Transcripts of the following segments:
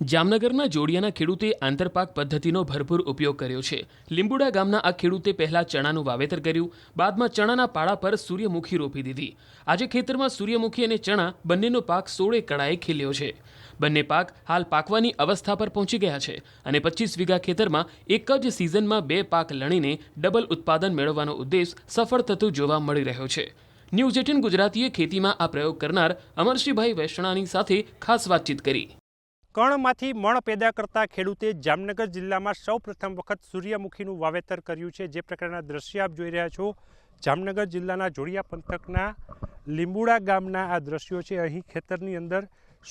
જામનગરના જોડિયાના ખેડૂતે આંતરપાક પદ્ધતિનો ભરપૂર ઉપયોગ કર્યો છે. લીંબુડા ગામના આ ખેડૂતે પહેલા ચણાનું વાવેતર કર્યું, બાદમાં ચણાના પાળા પર સૂર્યમુખી રોપી દીધી. આજે ખેતરમાં સૂર્યમુખી અને ચણા બંનેનો પાક સોળે કળાએ ખીલ્યો છે. બંને પાક હાલ પાકવાની અવસ્થા પર પહોંચી ગયા છે અને પચીસ વીઘા ખેતરમાં એક જ સિઝનમાં બે પાક લણીને ડબલ ઉત્પાદન મેળવવાનો ઉદ્દેશ સફળ થતું જોવા મળી રહ્યો છે. ન્યૂઝ એટીન ગુજરાતીએ ખેતીમાં આ પ્રયોગ કરનાર અમરશીભાઈ વૈષ્ણાની સાથે ખાસ વાતચીત કરી. કણમાંથી મણ પેદા કરતા ખેડૂતે જામનગર જિલ્લામાં સૌ પ્રથમ વખત સૂર્યમુખીનું વાવેતર કર્યું છે. જે પ્રકારના દ્રશ્ય આપ જોઈ રહ્યા છો. જામનગર જિલ્લાના જોડિયા પંથકના લીંબુડા ગામના આ દ્રશ્યો છે. અહીં ખેતરની અંદર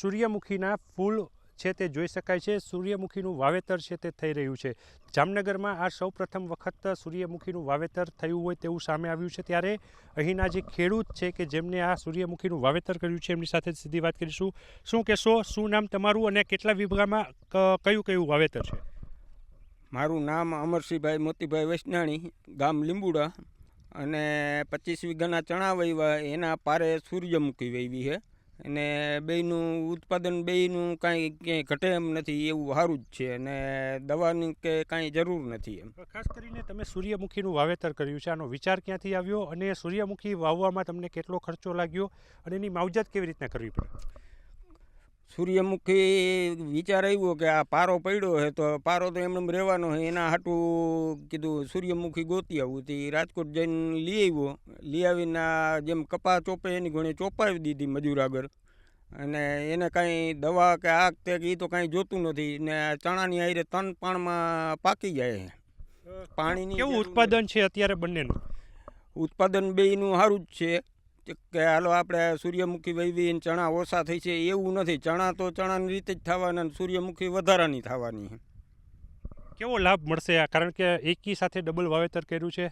સૂર્યમુખીના ફૂલ છે તે જોઈ શકાય છે. સૂર્યમુખીનું વાવેતર છે તે થઈ રહ્યું છે. જામનગરમાં આ સૌ પ્રથમ વખત સૂર્યમુખીનું વાવેતર થયું હોય તેવું સામે આવ્યું છે ત્યારે અહીંના જે ખેડૂત છે કે જેમને આ સૂર્યમુખીનું વાવેતર કર્યું છે એમની સાથે સીધી વાત કરીશું. શું કહેશો? શું નામ તમારું અને કેટલા વિભાગમાં કયું કયું વાવેતર છે? મારું નામ અમરસિંહભાઈ મોતીભાઈ વૈષ્ણાણી, ગામ લીંબુડા. અને પચીસ વીઘાના ચણા વહીવા એના પારે સૂર્યમુખી વહીવી છે. અને બેયનું ઉત્પાદન બેયનું કાંઈ ક્યાંય ઘટે એમ નથી, એવું સારું જ છે. અને દવાની કે કાંઈ જરૂર નથી એમ. ખાસ કરીને તમે સૂર્યમુખીનું વાવેતર કર્યું છે, આનો વિચાર ક્યાંથી આવ્યો અને સૂર્યમુખી વાવવામાં તમને કેટલો ખર્ચો લાગ્યો અને એની માવજત કેવી રીતના કરવી પડે? સૂર્યમુખી વિચાર આવ્યો કે આ પારો પડ્યો છે તો પારો તો એમને એમ રહેવાનો છે. એના હાટું કીધું સૂર્યમુખી ગોતી આવું તે રાજકોટ જઈને લઈ આવ્યો. લઈ આવીને આ જેમ કપા ચોપે એની ઘણી ચોપાવી દીધી મજૂર આગળ. અને એને કાંઈ દવા કે આગ તે એ તો કાંઈ જોતું નથી. ને ચણાની આયરે તન પાણમાં પાકી જાય પાણીની કેવું ઉત્પાદન છે અત્યારે બંનેનું? ઉત્પાદન બેયનું સારું જ છે. કે- હાલો આપણે સૂર્યમુખી વૈવી ચણા ઓછા થઈ છે એવું નથી. ચણા તો ચણાની રીતે જ થવાના અને સૂર્યમુખી વધારાની થવાની કેવો લાભ મળશે આ? કારણ કે એકી સાથે ડબલ વાવેતર કર્યું છે.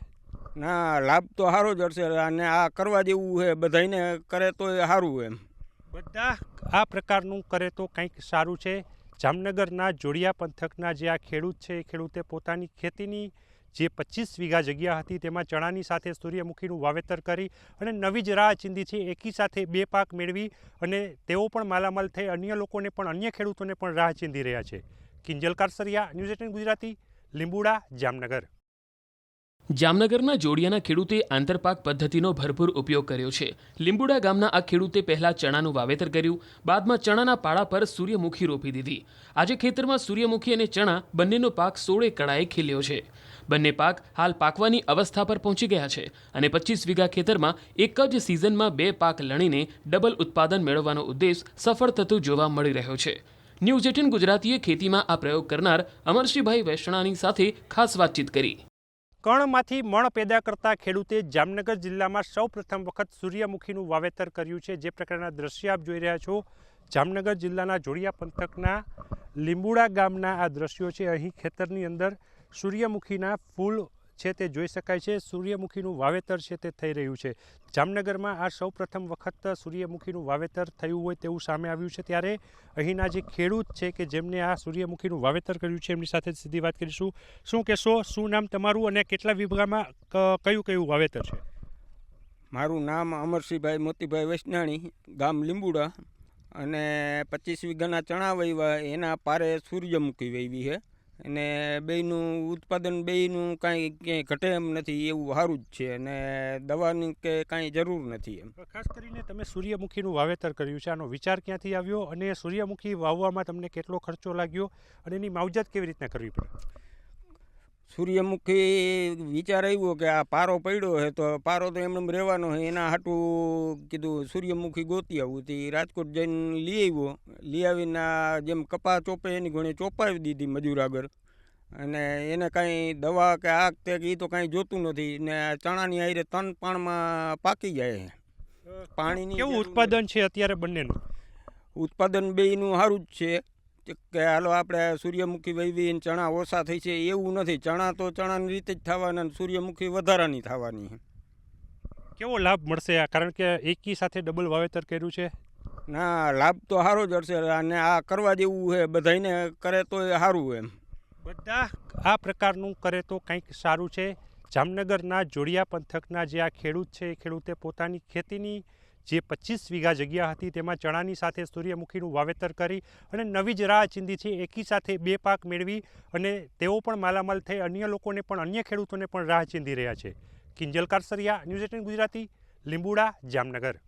ના લાભ તો સારો જ હશે. અને આ કરવા જેવું છે બધાને કરે તો એ સારું એમ. બધા આ પ્રકારનું કરે તો કંઈક સારું છે. જામનગરના જોડિયા પંથકના જે આ ખેડૂત છે એ ખેડૂતે પોતાની ખેતીની જે પચીસ વીઘા જગ્યા હતી, તેમાં ચણાની સાથે સૂર્યમુખીનું વાવેતર કરી અને નવી જ રાહ ચીંધી છે. એકી સાથે બે પાક મેળવી અને તેઓ પણ માલામાલ થઈ અન્ય લોકોને પણ, અન્ય ખેડૂતોને પણ રાહ ચીંધી રહ્યા છે. Kinjal Karasariya, news eighteen Gujarati, Limbuda, Jamnagar. જામનગરના જોડિયાના ખેડૂતે આંતરપાક પદ્ધતિનો ભરપૂર ઉપયોગ કર્યો છે. લીંબુડા ગામના આ ખેડૂતે પહેલા ચણાનું વાવેતર કર્યું, બાદમાં ચણાના પાળા પર સૂર્યમુખી રોપી દીધી. આજે ખેતરમાં સૂર્યમુખી અને ચણા બંનેનો પાક સોળે કળાએ ખીલ્યો છે. બંને પાક હાલ પાકવાની અવસ્થા પર પહોંચી ગયા છે અને પચીસ વીઘા ખેતરમાં એક જ સિઝનમાં બે પાક લણીને ડબલ ઉત્પાદન મેળવવાનો ઉદ્દેશ સફળ થતું જોવા મળી રહ્યો છે. ન્યૂઝ એટીન ગુજરાતીએ ખેતીમાં આ પ્રયોગ કરનાર અમરશીભાઈ વૈષ્ણાની સાથે ખાસ વાતચીત કરી. કણમાંથી મણ પેદા કરતા ખેડૂતે જામનગર જિલ્લામાં સૌ પ્રથમ વખત સૂર્યમુખીનું વાવેતર કર્યું છે. જે પ્રકારના દ્રશ્ય આપ જોઈ રહ્યા છો, જામનગર જિલ્લાના જોડિયા પંથકના લીંબુડા ગામના આ દ્રશ્યો છે. અહીં ખેતરની અંદર સૂર્યમુખીના ફૂલ છે તે જોઈ શકાય છે. સૂર્યમુખીનું વાવેતર છે તે થઈ રહ્યું છે. જામનગરમાં આ સૌ પ્રથમ વખત સૂર્યમુખીનું વાવેતર થયું હોય તેવું સામે આવ્યું છે ત્યારે અહીંના જે ખેડૂત છે કે જેમને આ સૂર્યમુખીનું વાવેતર કર્યું છે એમની સાથે સીધી વાત કરીશું. શું કહેશો? શું નામ તમારું અને કેટલા વિભાગમાં કયું કયું વાવેતર છે? મારું નામ અમરસિંહભાઈ મોતીભાઈ વૈષ્ણાણી, ગામ લીંબુડા. અને પચીસ વીઘાના ચણા વાવ્યા એના પારે સૂર્યમુખી વાવી છે. અને બેયનું ઉત્પાદન બેયનું કાંઈ ક્યાંય ઘટે એમ નથી, એવું સારું જ છે. અને દવાની કે કાંઈ જરૂર નથી એમ. ખાસ કરીને તમે સૂર્યમુખીનું વાવેતર કર્યું છે, આનો વિચાર ક્યાંથી આવ્યો અને સૂર્યમુખી વાવવામાં તમને કેટલો ખર્ચો લાગ્યો અને એની માવજત કેવી રીતના કરવી પડે? સૂર્યમુખી વિચાર આવ્યો કે આ પારો પડ્યો છે તો પારો તો એમને એમ રહેવાનો છે એના હાટું કીધું સૂર્યમુખી ગોતી આવું તે રાજકોટ જઈને લઈ આવ્યો. લઈ આવીને આ જેમ કપા ચોપે એની ઘણી ચોપાવી દીધી મજૂર આગળ. અને એને કાંઈ દવા કે આગ તે એ તો કાંઈ જોતું નથી. ને આ ચણાની આયરે તન પાણમાં પાકી જાય પાણીની કેવું ઉત્પાદન છે અત્યારે બંનેનું? ઉત્પાદન બેયનું સારું જ છે. કે- હાલો આપણે સૂર્યમુખી વૈવી ને ચણા ઓછા થઈ છે એવું નથી. ચણા તો ચણાની રીતે જ થવાના અને સૂર્યમુખી વધારાની થવાની. કેવો લાભ મળશે આ? કારણ કે એકી સાથે ડબલ વાવેતર કર્યું છે. ના લાભ તો સારો જ હશે. અને આ કરવા જેવું છે બધાને કરે તો એ સારું એમ. બધા આ પ્રકારનું કરે તો કંઈક સારું છે. જામનગરના જોડિયા પંથકના જે આ ખેડૂત છે એ ખેડૂતે પોતાની ખેતીની જે પચીસ વીઘા જગ્યા હતી, તેમાં ચણાની સાથે સૂર્યમુખીનું વાવેતર કરી અને નવી જ રાહ ચીંધી છે. એકી સાથે બે પાક મેળવી અને તેઓ પણ માલામાલ થઈ અન્ય લોકોને પણ, અન્ય ખેડૂતોને પણ રાહ ચીંધી રહ્યા છે. Kinjal Karasariya, news eighteen Gujarati, Limbuda, Jamnagar.